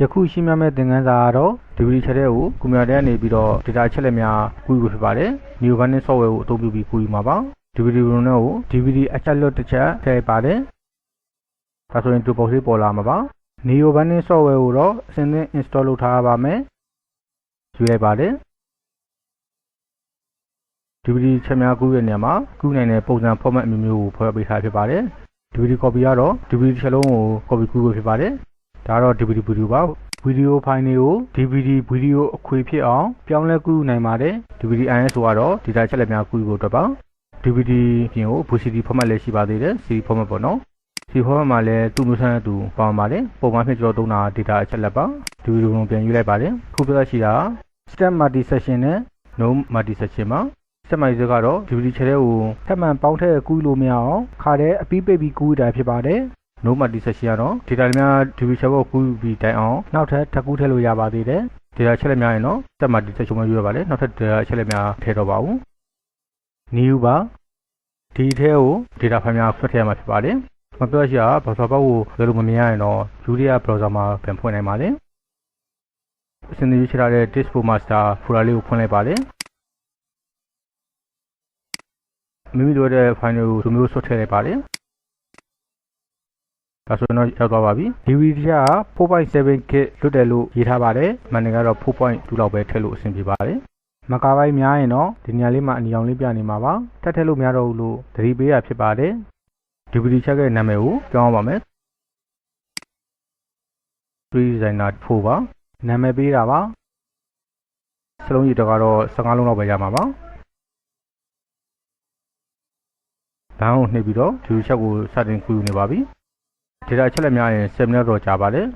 ယခုရှင်းပြမယ့်သင်ခန်းစာကတော့ DVD ချက်တဲ့ကိုကွန်ပျူတာထဲကနေပြီးတော့ data အချက်လက်များကူးယူဖြစ်ပါတယ်။ Neo Organic software ကိုအသုံးပြုပြီးကူးယူမှာပါ။ DVD ရုံနဲ့ကို DVD အချက်လွတ်တစ်ချက်ထည့်လိုက်ပါတယ်။ဒါဆိုရင် toolbox လေးပေါ်လာမှာပါ။ Neo Organic software ကိုတော့အစဉ်သင့် install လုပ်ထားရပါမယ်။ယူလိုက်ပါတယ်။ DVD ချက်များကူးတဲ့နေရာမှာကူးနိုင်တဲ့ပုံစံ format အမျိုးမျိုးကိုဖော်ပြပေးထားဖြစ်ပါတယ်။ DVD copy ကတော့ DVD တစ်ချက်လုံးကို copy ကူးဖို့ဖြစ်ပါတယ်။ ဒါကတော့ DVD ဗီဒီယိုပါဗီဒီယိုဖိုင်တွေကို DVD ဗီဒီယိုအခွေဖြစ်အောင်ပြောင်းလဲကူးယူနိုင်ပါတယ် DVD ISO ကတော့ data ချက်လက်များကူးယူဖို့အတွက်ပါ DVD ပြင်ကို VCD format လည်းရှိပါသေးတယ် CD format ပေါ့နော် CD format မှာလည်းသူ့မျိုးဆန်းတဲ့သူပေါင်းပါတယ်ပုံမှန်ဖြစ်ကျွန်တော်သုံးတာ data အချက်လက်ပါ DVD ကိုပြန်ယူလိုက်ပါတယ်ခုပြသက်ရှိတာ step multi section နဲ့ no multi section ပါ step multi section ကတော့ DVD ချက်တဲ့ကိုထပ်မံပေါင်းထည့်ကူးလို့မရအောင်ခါတဲ့အပြီးပိတ်ပြီးကူးရတာဖြစ်ပါတယ် no multi section ကတော့ data တွေများ DVD ချက်ပေါ်ကူးပြီးတိုင်အောင်နောက်ထပ်ထပ်ကူးထည့်လို့ရပါသေးတယ် data ချက်လက်များရင်တော့ step multi section မှာယူရပါတယ်နောက်ထပ် data ချက်လက်များထည့်တော့ပါဘူး new ပါဒီထဲကို data ဖိုင်များဖွင့်ထည့်ရမှာဖြစ်ပါတယ်မပြောရှိတာ browser ဘောက်ကိုဘယ်လိုမမြင်ရရင်တော့ Julia browser မှာပြန်ဖွင့်နိုင်ပါတယ်အစဉ်ရွေးချယ်ထားတဲ့ disk pro master folder လေးကိုဖွင့်လိုက်ပါတယ်မိမိလိုတဲ့ file တွေကိုဒီမျိုးဆွတ်ထည့်လိုက်ပါတယ် ဒါဆိုရင်တော့ရောက်သွားပါပြီ DVD က 4.7K လွတ်တယ်လို့ရေးထားပါတယ်မန်နေကတော့4.2လောက်ပဲထည့်လို့အဆင်ပြေပါတယ်မကာပိုင်းများရင်တော့ဒီနေရာလေးမှာအနီအောင်လေးပြနေမှာပါထပ်ထည့်လို့မရတော့ဘူးလို့သတိပေးရဖြစ်ပါတယ် DVD ချက်ရဲ့နာမည်ကိုပြောင်းအောင်ပါမယ်3 designer 4ပါနာမည်ပေးတာပါစလုံးရည်တော့ကတော့15လုံးလောက်ပဲရမှာပါဘန်းကိုနှိပ်ပြီးတော့ DVD ချက်ကိုစတင်ကူးယူနေပါပြီ data ချက်လက်များရင်7မိနစ်တော့ကြာပါတယ်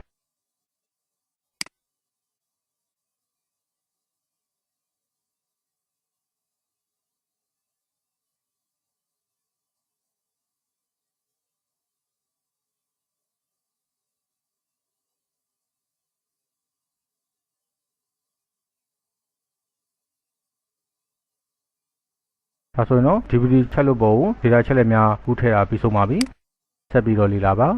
ဒါဆိုရင်တော့ DVD ချက်လို့ပေါ်ကို data ချက်လက်များကူးထည့်တာပြီးဆုံးပါပြီဆက်ပြီးတော့လေ့လာပါ